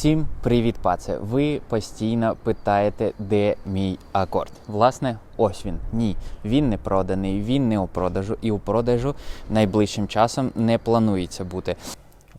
Всім привіт, паце! Ви постійно питаєте, де мій акорд. Власне, ось він. Ні, він не проданий, він не у продажу, і у продажу найближчим часом не планується бути.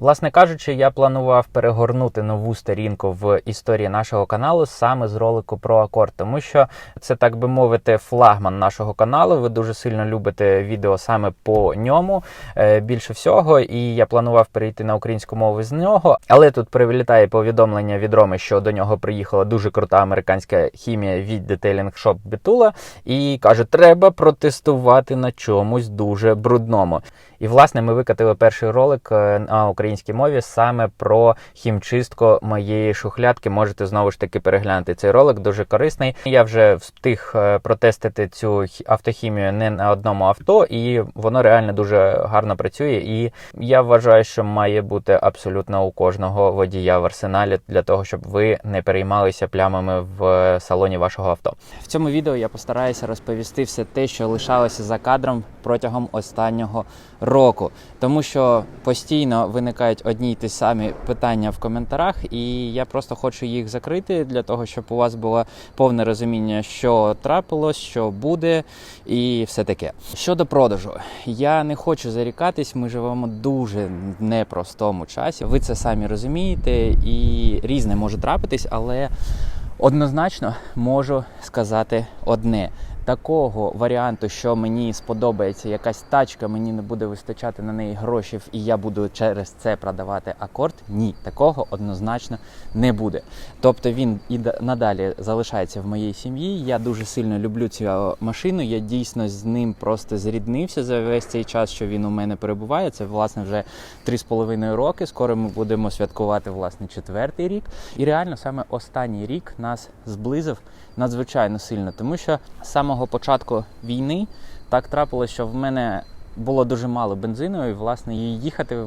Власне кажучи, я планував перегорнути нову сторінку в історії нашого каналу саме з ролику про акорд, тому що це, так би мовити, флагман нашого каналу. Ви дуже сильно любите відео саме по ньому е, більше всього. І я планував перейти на українську мову з нього. Але тут прилітає повідомлення від Роми, що до нього приїхала дуже крута американська хімія від Detailing Shop Бетула, і каже, треба протестувати на чомусь дуже брудному. І власне ми викатили перший ролик е, на українській мові саме про хімчистку моєї шухлядки. Можете знову ж таки переглянути цей ролик, дуже корисний. Я вже встиг е, протестити цю автохімію не на одному авто, і воно реально дуже гарно працює. І я вважаю, що має бути абсолютно у кожного водія в арсеналі для того, щоб ви не переймалися плямами в салоні вашого авто. В цьому відео я постараюся розповісти все те, що лишалося за кадром протягом останнього року, тому що постійно виникають одні й ті самі питання в коментарях, і я просто хочу їх закрити для того, щоб у вас було повне розуміння, що трапилось, що буде, і все таке. Щодо продажу, я не хочу зарікатись. Ми живемо дуже непростому часі. Ви це самі розумієте, і різне може трапитись, але однозначно можу сказати одне. Такого варіанту, що мені сподобається якась тачка, мені не буде вистачати на неї грошей, і я буду через це продавати акорд. Ні, такого однозначно не буде. Тобто він і надалі залишається в моїй сім'ї. Я дуже сильно люблю цю машину. Я дійсно з ним просто зріднився за весь цей час, що він у мене перебуває. Це власне вже три з половиною роки. Скоро ми будемо святкувати власне четвертий рік. І реально саме останній рік нас зблизив надзвичайно сильно, тому що з самого початку війни так трапилось, що в мене було дуже мало бензину, і власне її їхати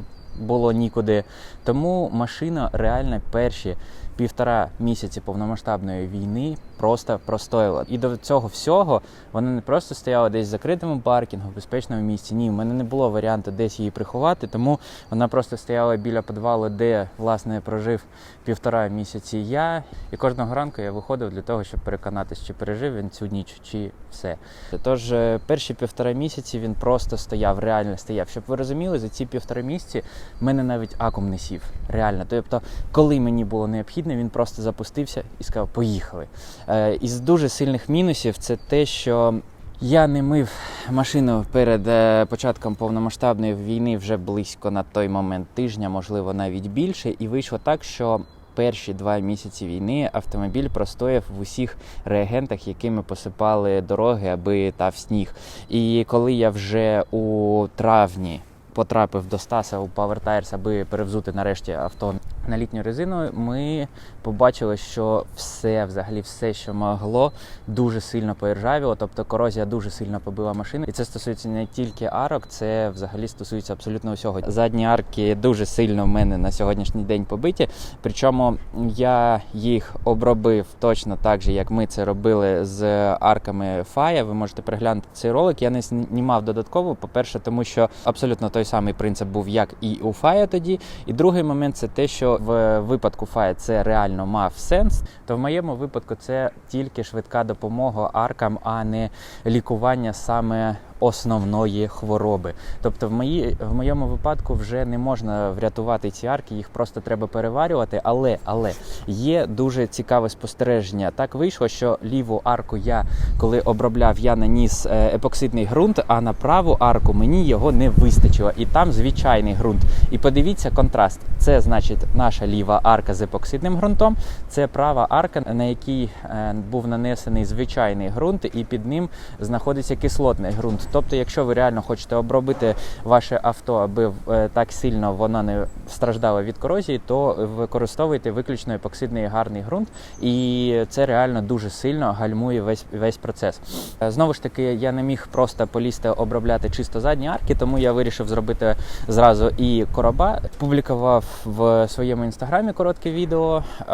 було нікуди. Тому машина реально перші півтора місяці повномасштабної війни просто простояла. І до цього всього вона не просто стояла десь в закритому паркінгу, в безпечному місці. Ні, в мене не було варіанту десь її приховати, тому вона просто стояла біля підвалу, де власне прожив півтора місяці я. І кожного ранку я виходив для того, щоб переконатися, чи пережив він цю ніч, чи все. Тож е, перші півтора місяці він просто стояв, реально стояв. Щоб ви розуміли, за ці півтора місяці в мене навіть акум не сів. Реально. Тобто, коли мені було необхідно, він просто запустився і сказав: Поїхали. Е, Із дуже сильних мінусів це те, що. Я не мив машину перед е, початком повномасштабної війни вже близько на той момент тижня, можливо, навіть більше. І вийшло так, що перші два місяці війни автомобіль простояв в усіх реагентах, якими посипали дороги, аби тав сніг. І коли я вже у травні потрапив до Стаса у Power Tires, аби перевзути нарешті авто на літню резину, ми побачили, що все, взагалі, все, що могло, дуже сильно поіржавіло. Тобто корозія дуже сильно побила машину. І це стосується не тільки арок, це взагалі стосується абсолютно всього. Задні арки дуже сильно в мене на сьогоднішній день побиті. Причому я їх обробив точно так же, як ми це робили з арками Фая. Ви можете переглянути цей ролик. Я не знімав додатково. По-перше, тому що абсолютно той самий принцип був, як і у Фая тоді. І другий момент це те, що в випадку Фая це реально мав сенс. То в моєму випадку це тільки швидка допомога аркам, а не лікування саме основної хвороби. Тобто, в мої, в моєму випадку вже не можна врятувати ці арки, їх просто треба переварювати. Але але є дуже цікаве спостереження. Так вийшло, що ліву арку я коли обробляв, я наніс е, епоксидний ґрунт, а на праву арку мені його не вистачило. І там звичайний ґрунт. І подивіться контраст. Це значить наша ліва арка з епоксидним ґрунтом. Це права арка, на якій е, був нанесений звичайний ґрунт, і під ним знаходиться кислотний ґрунт. Тобто, якщо ви реально хочете обробити ваше авто, аби е, так сильно воно не страждало від корозії, то використовуйте виключно епоксидний гарний ґрунт, і це реально дуже сильно гальмує весь весь процес. Е, Знову ж таки, я не міг просто полізти обробляти чисто задні арки, тому я вирішив зробити зразу і короба. Публікував в своєму інстаграмі коротке відео е,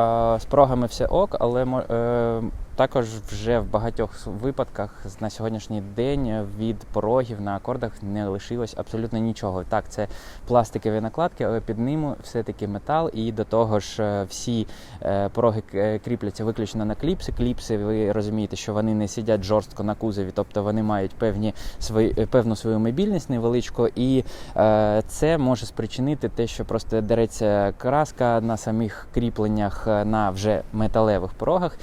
з прогами все ок, але е, також вже в багатьох випадках на сьогоднішній день від порогів на акордах не лишилось абсолютно нічого. Так, це пластикові накладки, але під ними все-таки метал, і до того ж е, всі е, пороги е, кріпляться виключно на кліпси. Кліпси, ви розумієте, що вони не сидять жорстко на кузові, тобто вони мають певні свої, певну свою мобільність невеличку, і це може спричинити те, що просто дереться краска на самих кріпленнях на вже металевих порогах.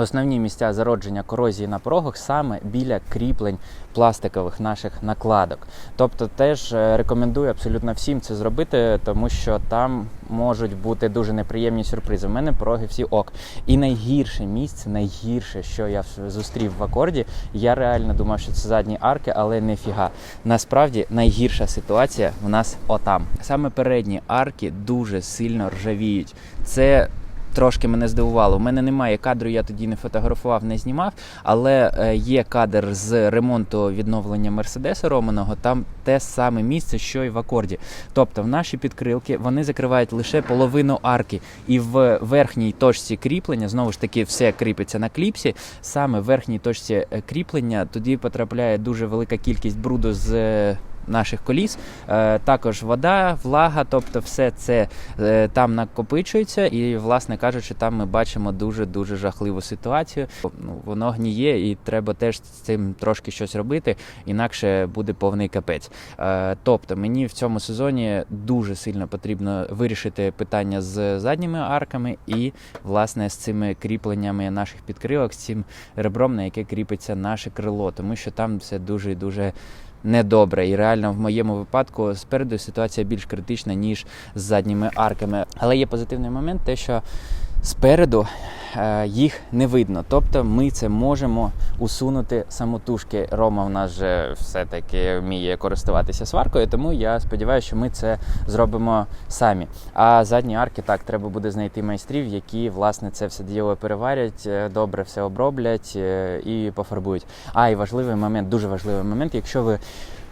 Основні місця зародження корозії на порогах саме біля кріплень пластикових наших накладок. Тобто теж е, рекомендую абсолютно всім це зробити, тому що там можуть бути дуже неприємні сюрпризи. У мене пороги всі ок. І найгірше місце, найгірше, що я зустрів в акорді, я реально думав, що це задні арки, але не фіга. Насправді найгірша ситуація в нас отам. Саме передні арки дуже сильно ржавіють. Це трошки мене здивувало. У мене немає кадру, я тоді не фотографував, не знімав, але е, є кадр з ремонту відновлення Мерседеса Романого. Там те саме місце, що і в акорді. Тобто в наші підкрилки вони закривають лише половину арки, і в верхній точці кріплення знову ж таки все кріпиться на кліпсі. Саме в верхній точці е, кріплення тоді потрапляє дуже велика кількість бруду з. Наших коліс, Е, також вода, влага, тобто все це е, там накопичується, і, власне кажучи, там ми бачимо дуже дуже жахливу ситуацію. Ну, воно гніє, і треба теж з цим трошки щось робити, інакше буде повний капець. Е, тобто, мені в цьому сезоні дуже сильно потрібно вирішити питання з задніми арками і, власне, з цими кріпленнями наших підкрилок, з цим ребром, на яке кріпиться наше крило, тому що там все дуже дуже недобре. І реально в моєму випадку спереду ситуація більш критична, ніж з задніми арками. Але є позитивний момент, те, що спереду е, їх не видно. Тобто ми це можемо усунути самотужки. Рома в нас же все-таки вміє користуватися сваркою, тому я сподіваюся, що ми це зробимо самі. А задні арки так треба буде знайти майстрів, які власне це все діло переварять, е, добре все оброблять е, і пофарбують. А і важливий момент, дуже важливий момент, якщо ви.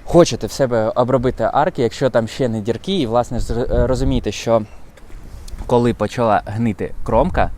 Хочете в себе обробити арки, якщо там ще не дірки, і власне розумієте, що коли почала гнити кромка,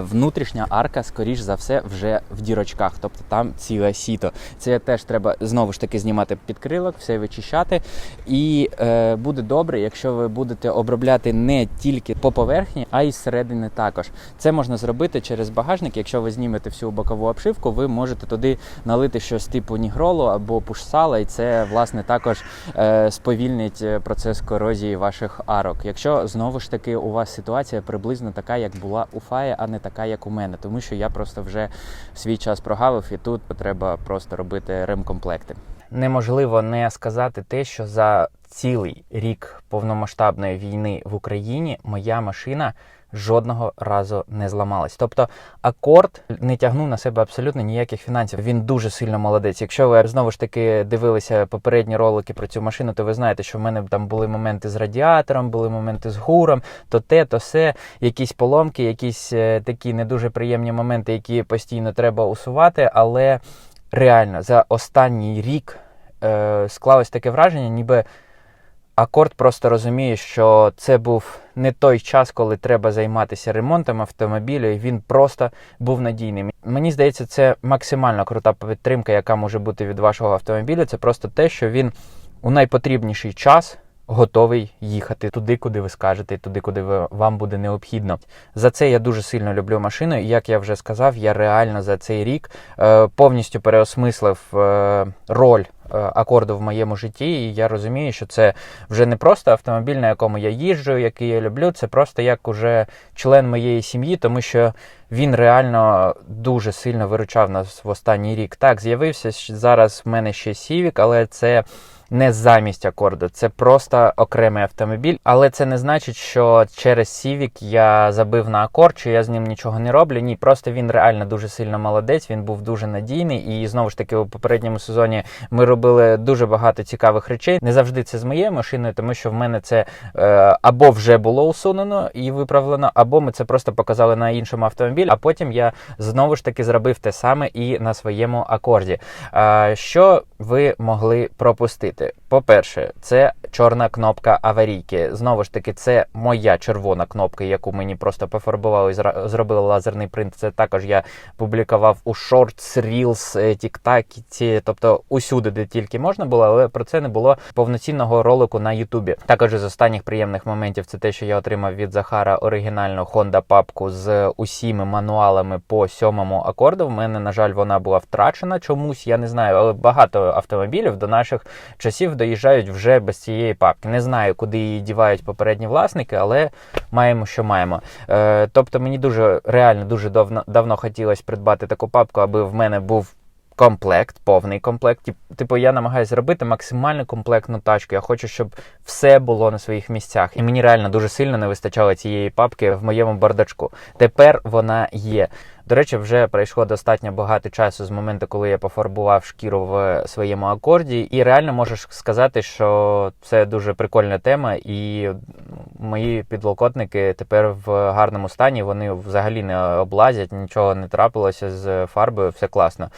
внутрішня арка, скоріш за все, вже в дірочках, тобто там ціле сіто. Це теж треба знову ж таки знімати підкрилок, все вичищати. І е, буде добре, якщо ви будете обробляти не тільки по поверхні, а й зсередини також. Це можна зробити через багажник. Якщо ви знімете всю бокову обшивку, ви можете туди налити щось типу нігролу або пушсала, і це власне також е, сповільнить е, процес корозії ваших арок. Якщо знову ж таки у вас ситуація приблизно така, як була у Фаї, а не така, як у мене, тому що я просто вже свій час прогавив, і тут треба просто робити ремкомплекти. Неможливо не сказати те, що за цілий рік повномасштабної війни в Україні моя машина жодного разу не зламалась. Тобто акорд не тягнув на себе абсолютно ніяких фінансів. Він дуже сильно молодець. Якщо ви знову ж таки дивилися попередні ролики про цю машину, то ви знаєте, що в мене там були моменти з радіатором, були моменти з гуром, то те, то все, якісь поломки, якісь е, такі не дуже приємні моменти, які постійно треба усувати. Але реально за останній рік е, склалось таке враження, ніби Акорд просто розуміє, що це був не той час, коли треба займатися ремонтом автомобіля, і він просто був надійним. Мені здається, це максимально крута підтримка, яка може бути від вашого автомобіля. Це просто те, що він у найпотрібніший час готовий їхати туди, куди ви скажете, туди, куди вам буде необхідно. За це я дуже сильно люблю машину. І як я вже сказав, я реально за цей рік е, повністю переосмислив е, роль е, акорду в моєму житті. І я розумію, що це вже не просто автомобіль, на якому я їжджу, який я люблю. Це просто як уже член моєї сім'ї, тому що він реально дуже сильно виручав нас в останній рік. Так, з'явився зараз в мене ще Сівік, але це. Не замість акорду, це просто окремий автомобіль. Але це не значить, що через Сівік я забив на акорд, чи я з ним нічого не роблю. Ні, просто він реально дуже сильно молодець. Він був дуже надійний. І знову ж таки, у попередньому сезоні ми робили дуже багато цікавих речей. Не завжди це з моєю машиною, тому що в мене це е, або вже було усунено і виправлено, або ми це просто показали на іншому автомобілі. А потім я знову ж таки зробив те саме і на своєму акорді. Е, що ви могли пропустити? it. По-перше, це чорна кнопка аварійки. Знову ж таки, це моя червона кнопка, яку мені просто пофарбували і зробили лазерний принт. Це також я публікував у Shorts, Reels, е, TikTok, тобто усюди, де тільки можна було, але про це не було повноцінного ролику на Ютубі. Також із останніх приємних моментів це те, що я отримав від Захара оригінальну Honda папку з усіми мануалами по сьомому акорду. В мене, на жаль, вона була втрачена чомусь. Я не знаю, але багато автомобілів до наших часів доїжджають вже без цієї папки. Не знаю, куди її дівають попередні власники, але маємо, що маємо. Е, тобто мені дуже реально дуже давно, давно хотілося придбати таку папку, аби в мене був. Комплект, повний комплект. Тип- Типу, я намагаюся зробити максимально комплектну тачку. Я хочу, щоб все було на своїх місцях. І мені реально дуже сильно не вистачало цієї папки в моєму бардачку. Тепер вона є. До речі, вже пройшло достатньо багато часу з моменту, коли я пофарбував шкіру в своєму акорді, і реально можеш сказати, що це дуже прикольна тема, і мої підлокотники тепер в гарному стані. Вони взагалі не облазять, нічого не трапилося з фарбою, все класно.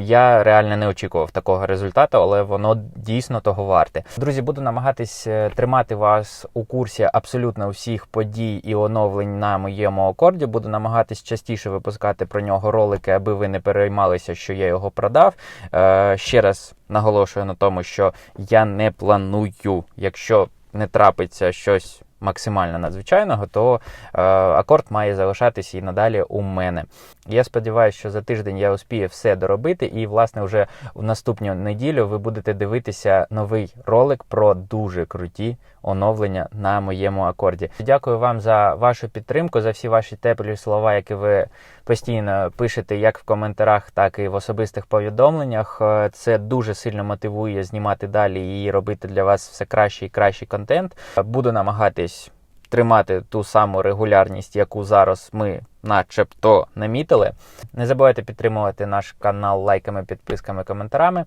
Я реально не очікував такого результату, але воно дійсно того варте. Друзі, буду намагатись е, тримати вас у курсі абсолютно всіх подій і оновлень на моєму акорді. Буду намагатись частіше випускати про нього ролики, аби ви не переймалися, що я його продав. Е, ще раз наголошую на тому, що я не планую, якщо не трапиться щось максимально надзвичайного, то е, акорд має залишатися і надалі у мене. Я сподіваюся, що за тиждень я успію все доробити, і, власне, вже в наступну неділю ви будете дивитися новий ролик про дуже круті оновлення на моєму акорді. Дякую вам за вашу підтримку, за всі ваші теплі слова, які ви постійно пишете як в коментарях, так і в особистих повідомленнях. Е, Це дуже сильно мотивує знімати далі і робити для вас все кращий і кращий контент. Буду намагатись тримати ту саму регулярність, яку зараз ми начебто намітили. Не забувайте підтримувати наш канал лайками, підписками, коментарами.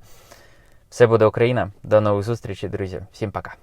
Все буде Україна. До нових зустрічей, друзі. Всім пока.